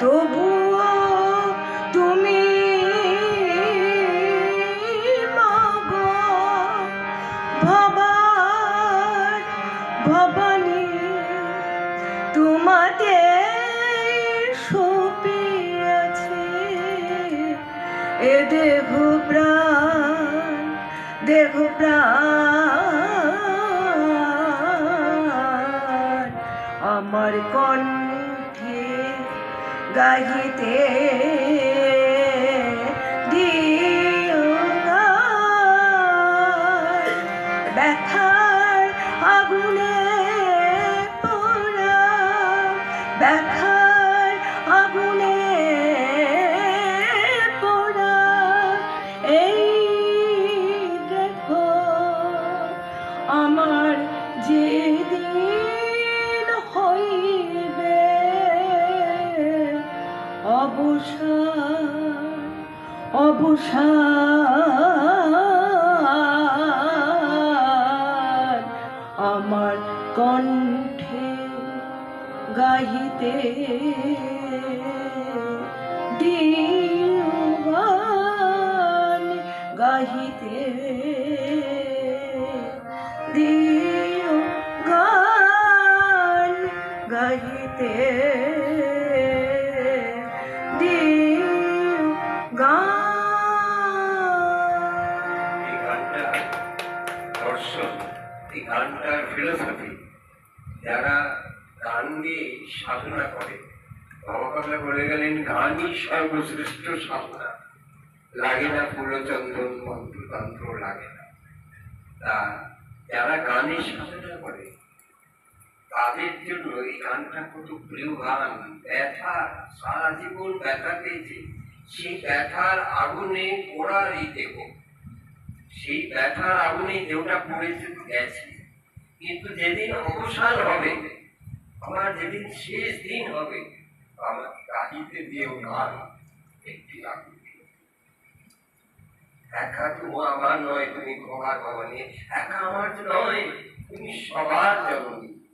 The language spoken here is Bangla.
তবুও তুমি ভবানী সপিয়াছে এ প্রাণ দেহ প্রাণ আমার কণ্ঠে গাহিতে দিও। ব্যথার আগুনে অবসান অবসান আমার কণ্ঠে গাহিতে দিও গান গাহিতে দিও এই গানটার ফিলোসফি যারা গান দিয়ে সাধনা করে পাগলা বলে গেলেন গানই সর্বশ্রেষ্ঠ সাধনা, লাগে না ফুলচন্দন, মন্ত্রতন্ত্র লাগে না। তা যারা গানে সাধনা করে, তাদের জন্য এই গানটা কত প্রিয় গান ব্যথা সারা জীবন ব্যথা পেয়েছে। সেই ব্যথার আগুনে পোড়ার এই দেহ সেই ব্যথার আগুনে দেহটা পড়েছে তো গেছে। কিন্তু যেদিন অবসান হবে আমার যেদিন শেষ দিন হবে, আমাকে কাঁদিতে না একটি আগুন একা তুমি আমার নয়, তুমি ঘর ভবানী। একা আমার নয়, তুমি সবার জননী। জানো?